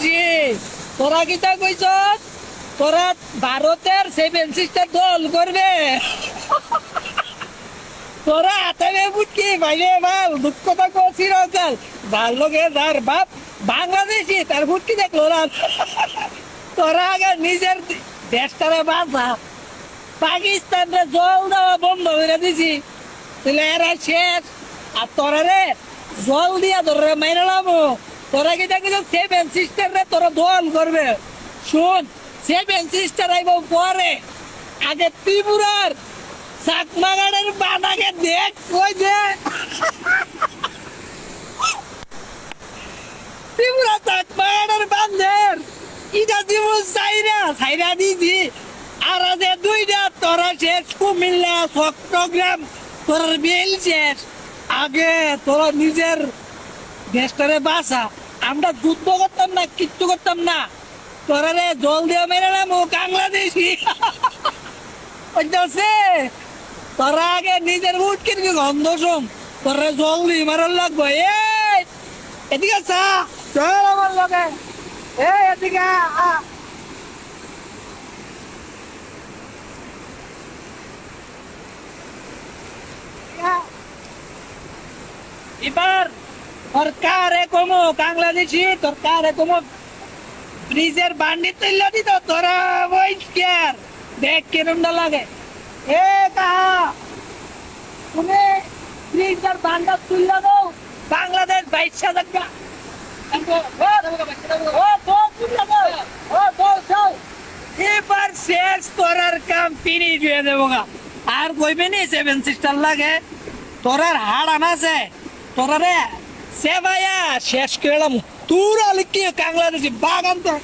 বাংলাদেশি তোরা কি তা কইছ তোরা ভারতের সেভেন সিস্টার দল করবে। তোরা হাতে বুটকি ভাইলে বাল দুঃখ ভালো লোকে তার বাপ বাংলাদেশি, তার বুটকি দেখল না। তোরা আগে নিজের দেশটারে বাঁচা। পাকিস্তানরে জল দেওয়া বন্ধ করে দিছি। তাহলে এরা শেষ। আর তোরা রে জল দিয়া মাইনে লামো তোরা কি দেখি সেভেন সিস্টার রে তোরা দল করবে? শুন সেভেন সিস্টার আইব পরে। আগে ত্রিপুরার চাকমাগাড়ের বানাকে দেখ, কই দে ত্রিপুরা চাকমাগাড়ের বান্ধের ইটা দিব চাইরা চাইরা দিছি। আর আছে দুইটা, তোরা শেষ, কুমিল্লা, চট্টগ্রাম তোর বেল শেষ। আগে তোরা নিজের দেশটারে বাঁচা আমরা যুদ্ধ করতাম না, কিচ্ছু করতাম না। তোরা রে জল দিয়ে মেরে না মুখ বাংলাদেশি বুঝতে তোরা আগে নিজের উঠ কিনবি গন্ধ শুন, তোরা জল দিয়ে মারার লাগবো। এই, এদিকে চা। চল আমার লগে। এই, এদিকে। এবার সরকারে কমো বাংলাদেশি সরকারে কমো ব্রিজের বান্ডি তুললে দিত তোরা ওই কেয়ার দেখ কিরমটা লাগে। এ কাহা? তুমি ব্রিজের বান্ডা তুললে দাও বাংলাদেশ বাইশ তো। এবার শেষ করার কাম ফিনিশ হয়ে দেবো আর কইবে নি সেভেন সিস্টার লাগে। তোরার হাড় আনাছে। তোরা রে সে ভাইয়া শেষ করলাম তুরা লিখি বাংলাদেশি বাগান তো।